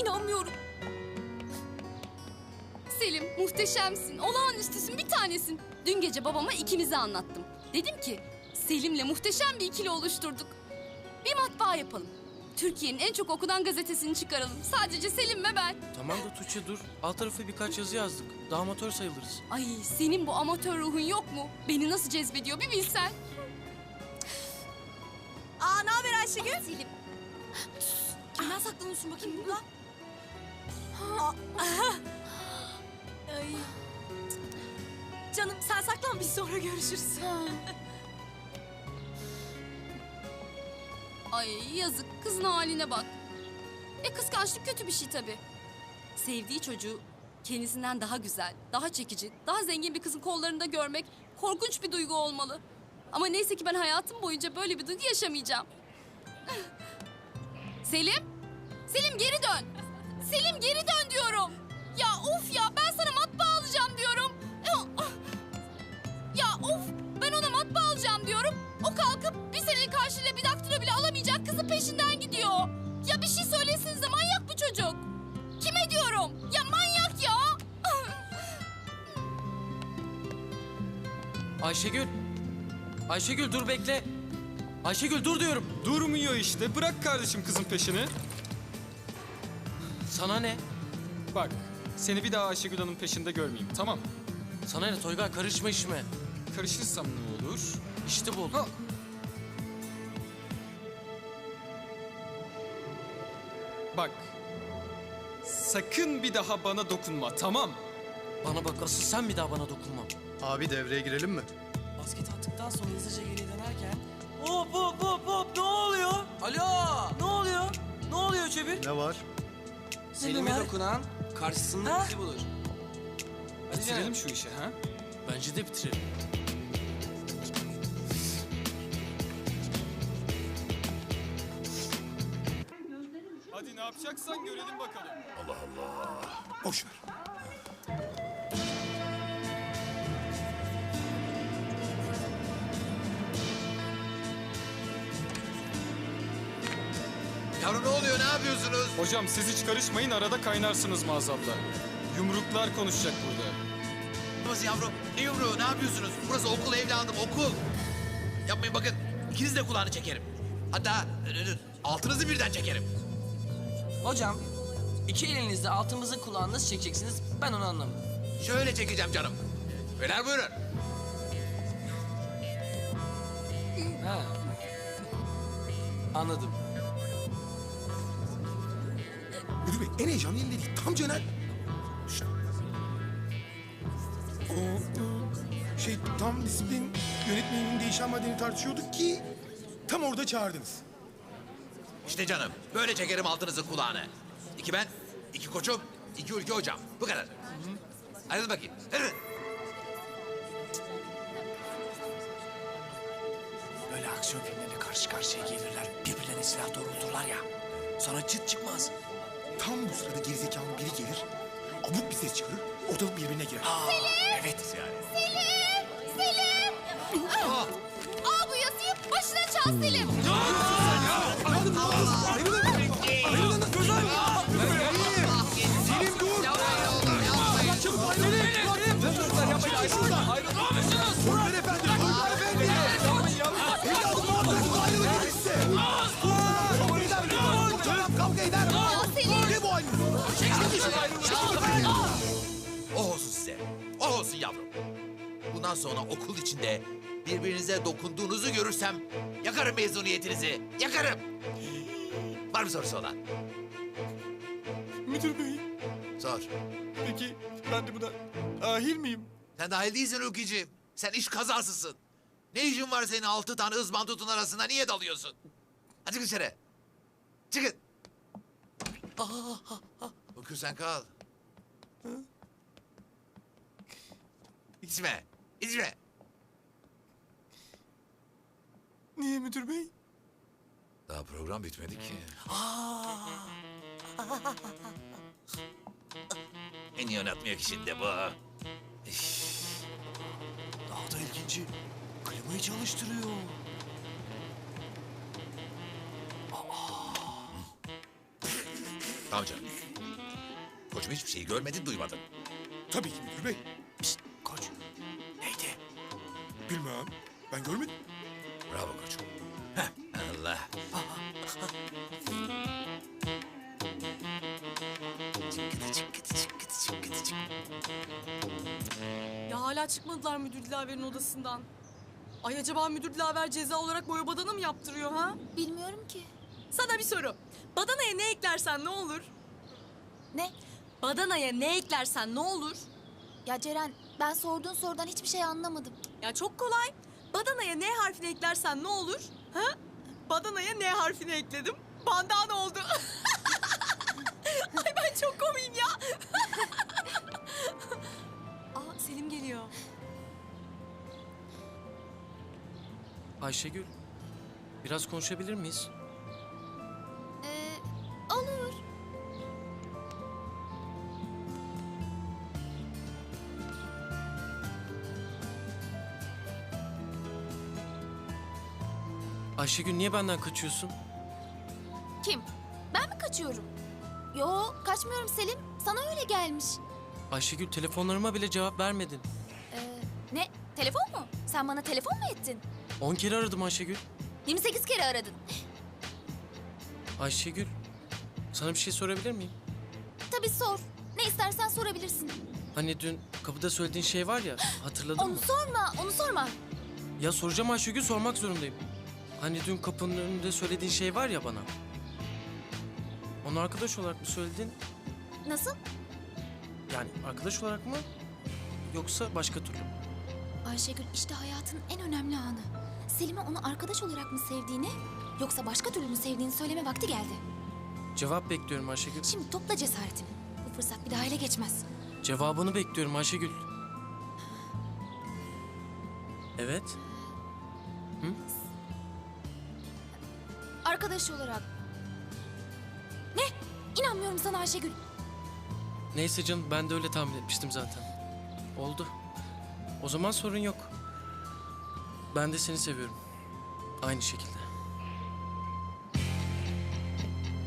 İnanmıyorum. Selim muhteşemsin, olağanüstüsün, bir tanesin. Dün gece babama ikimizi anlattım. Dedim ki Selim'le muhteşem bir ikili oluşturduk. Bir matbaa yapalım. Türkiye'nin en çok okunan gazetesini çıkaralım. Sadece Selim ve ben. Tamam da Tuğçe dur. Alt tarafı birkaç yazı yazdık. Daha amatör sayılırız. Ay senin bu amatör ruhun yok mu? Beni nasıl cezbediyor bir bilsen. Aa ne haber Ayşegül? Selim. Kimden saklanıyorsun bakayım burada? Ay. Canım sen saklan biz sonra görüşürüz. Ay yazık kızın haline bak. E kıskançlık kötü bir şey tabii. Sevdiği çocuğu kendisinden daha güzel, daha çekici, daha zengin bir kızın kollarında görmek korkunç bir duygu olmalı. Ama neyse ki ben hayatım boyunca böyle bir duygu yaşamayacağım. Selim? Selim geri dön. Selim geri dön diyorum. Ya of ya ben sana matbaa alacağım diyorum. Ya of ben ona matbaa alacağım diyorum. O kalkıp bir senenin karşılığıyla bir daktilo bile alamayacak kızın peşinden gidiyor. Ya bir şey söylesinize manyak bu çocuk. Kime diyorum? Ya manyak ya. Ayşegül. Ayşegül dur bekle. Ayşegül dur diyorum. Durmuyor işte. Bırak kardeşim kızın peşini. Sana ne? Bak, seni bir daha Ayşegül Hanım peşinde görmeyeyim, tamam mı? Sana ne Toygar karışma işime. Karışırsam ne olur? İşte bu oldu. Ha. Bak, sakın bir daha bana dokunma, tamam? Bana bak asıl sen bir daha bana dokunma. Abi devreye girelim mi? Basket attıktan sonra hızlıca geri dönerken hop hop hop hop ne oluyor? Alo! Ne oluyor? Ne oluyor Çevir? Ne var? Selim'e dokunan karşısında bizi bulur. Hadi Bitirelim canım. şu işi, ha? Bence de bitirelim. Hadi ne yapacaksan görelim bakalım. Boş ver. Yavrum ne ne yapıyorsunuz? Hocam siz hiç karışmayın, arada kaynarsınız maazallah. Yumruklar konuşacak burada. Nasıl yavrum? Ne yumruğu ne yapıyorsunuz? Burası okul evladım okul. Yapmayın bakın ikiniz de kulağını çekerim. Hatta altınızı birden çekerim. Hocam iki elinizle altımızı kulağınız çekeceksiniz ben onu anlamadım. Şöyle çekeceğim canım. Beyler buyurun. Ha. Anladım. Müdür bey en heyecanlı yerinde değil. Tam Cener. Şşt. O, şey tam disiplin yönetmeninin değişen maddeni tartışıyorduk ki tam orada çağırdınız. İşte canım böyle çekerim altınızı kulağını. İki ben, iki koçum, iki ülke hocam. Bu kadar. Hadi bakayım. Hadi. Böyle aksiyon filmlerine karşı karşıya gelirler. Birbirlerine silah doğrulturlar ya. Sonra çıt çıkmaz. Tam bu sırada gerizekalı biri gelir. Abuk bir ses çıkarır. Ortalık birbirine girer. Evet. Al bu yazıyı başına çal Selim. Selim dur! Toygar Bundan sonra okul içinde birbirinize dokunduğunuzu görürsem yakarım mezuniyetinizi. Yakarım. Var mı sorusu olan? Müdür bey, Sor. peki ben de buna dahil miyim? Sen dahil değilsin Ruki'ciğim. Sen iş kazasısın. Ne işin var senin altı tane ızbandutun arasında niye dalıyorsun? Hadi çık dışarı. Çıkın. Ruki sen kal. İçme. İçme. Niye müdür bey? Daha program bitmedi ki. en iyi oynatmıyor kişinin de bu. Daha da ilginci. Klimayı çalıştırıyor. Tamam canım. koçum hiçbir şey görmedin duymadın. Tabii ki müdür bey. Pişt? Bilmem. Ben görmedim. Bravo koçum. Heh, Allah. Ya hala çıkmadılar müdür Dilaver'in odasından. Ay acaba müdür Dilaver ceza olarak boya badana mı yaptırıyor ha? Bilmiyorum ki. Sana bir soru. Badanaya ne eklersen ne olur? Ne? Badanaya ne eklersen ne olur? Ya Ceren ben sorduğun sorudan hiçbir şey anlamadım. Ya çok kolay. Badanaya N harfini eklersen ne olur? Ha? Badanaya N harfini ekledim. Bandana oldu. Ay ben çok komiyim ya. Aa Selim geliyor. Ayşegül, biraz konuşabilir miyiz? Ayşegül niye benden kaçıyorsun? Kim? Ben mi kaçıyorum? Yo kaçmıyorum Selim. Sana öyle gelmiş. Ayşegül telefonlarıma bile cevap vermedin. Ee, ne? Telefon mu? Sen bana telefon mu ettin? 10 kere aradım Ayşegül. 28 kere aradın. Ayşegül, sana bir şey sorabilir miyim? Tabii sor. Ne istersen sorabilirsin. Hani dün kapıda söylediğin şey var ya, hatırladın Onu mı? sorma, onu sorma. Ya soracağım Ayşegül, sormak zorundayım. Hani dün kapının önünde söylediğin şey var ya bana. Onu arkadaş olarak mı söyledin? Nasıl? Yani arkadaş olarak mı? Yoksa başka türlü mü? Ayşegül işte hayatın en önemli anı. Selim'e onu arkadaş olarak mı sevdiğini yoksa başka türlü mü sevdiğini söyleme vakti geldi. Cevap bekliyorum Ayşegül. Şimdi topla cesaretini. Bu fırsat bir daha ele geçmez. Cevabını bekliyorum Ayşegül. Evet. Arkadaş olarak. Ne? İnanmıyorum sana Ayşegül. Neyse canım ben de öyle tahmin etmiştim zaten. Oldu. O zaman sorun yok. Ben de seni seviyorum. Aynı şekilde.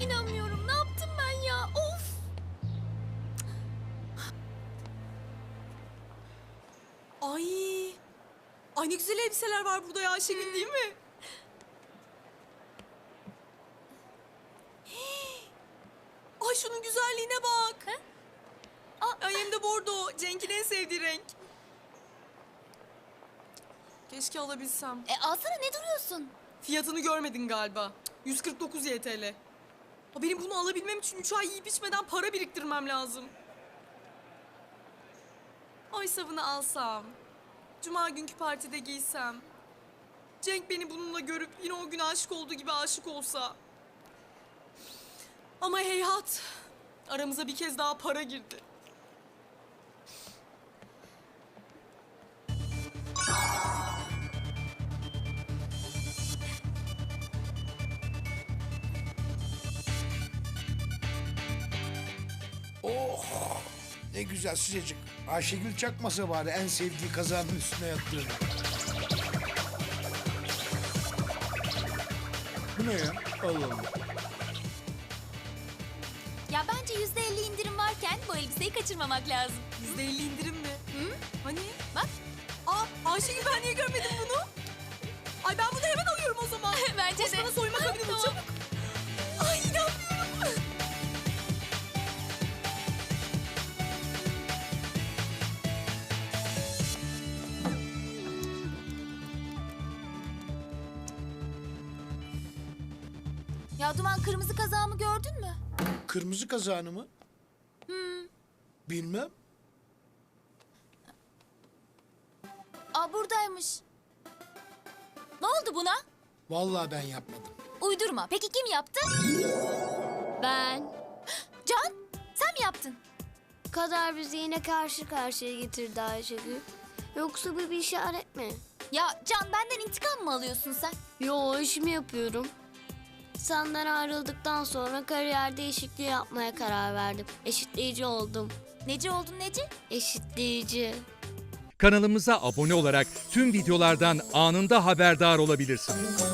İnanmıyorum. Ne yaptım ben ya? Of. Ay. Ay ne güzel elbiseler var burada ya Ayşegül değil mi? Güzelliğine bak. Aa, Ay hem de bordo. Cenk'in en sevdiği renk. Keşke alabilsem. E alsana ne duruyorsun? Fiyatını görmedin galiba. 149 YTL. Ha, benim bunu alabilmem için 3 ay yiyip içmeden para biriktirmem lazım. Oysa bunu alsam. Cuma günkü partide giysem. Cenk beni bununla görüp yine o gün aşık olduğu gibi aşık olsa. Ama heyhat. Aramıza bir kez daha para girdi. Oh! Ne güzel sıcacık. Ayşegül çakmasa bari en sevdiği kazanın üstüne yattığını. Bu ne ya? Allah Allah. Ya bence yüzde elli indirim varken bu elbiseyi kaçırmamak lazım. Yüzde elli indirim mi? Hı? Hani? Bak. Aa Ayşegül ben niye görmedim bunu? Ay ben bunu hemen alıyorum o zaman. Bence Koş de. bana soyma kabini bul çabuk. Kazağımı gördün mü? Kırmızı kazanı mı? Bilmem. Aa buradaymış. Ne oldu buna? Vallahi ben yapmadım. Uydurma. Peki kim yaptı? Ben. Can, sen mi yaptın? Kader bizi yine karşı karşıya getirdi Ayşegül. Yoksa bu bir işaret mi? Ya Can benden intikam mı alıyorsun sen? Yo işimi yapıyorum. Senden ayrıldıktan sonra kariyer değişikliği yapmaya karar verdim. Eşitleyici oldum. Neci oldun Neci? Eşitleyici. Kanalımıza abone olarak tüm videolardan anında haberdar olabilirsiniz.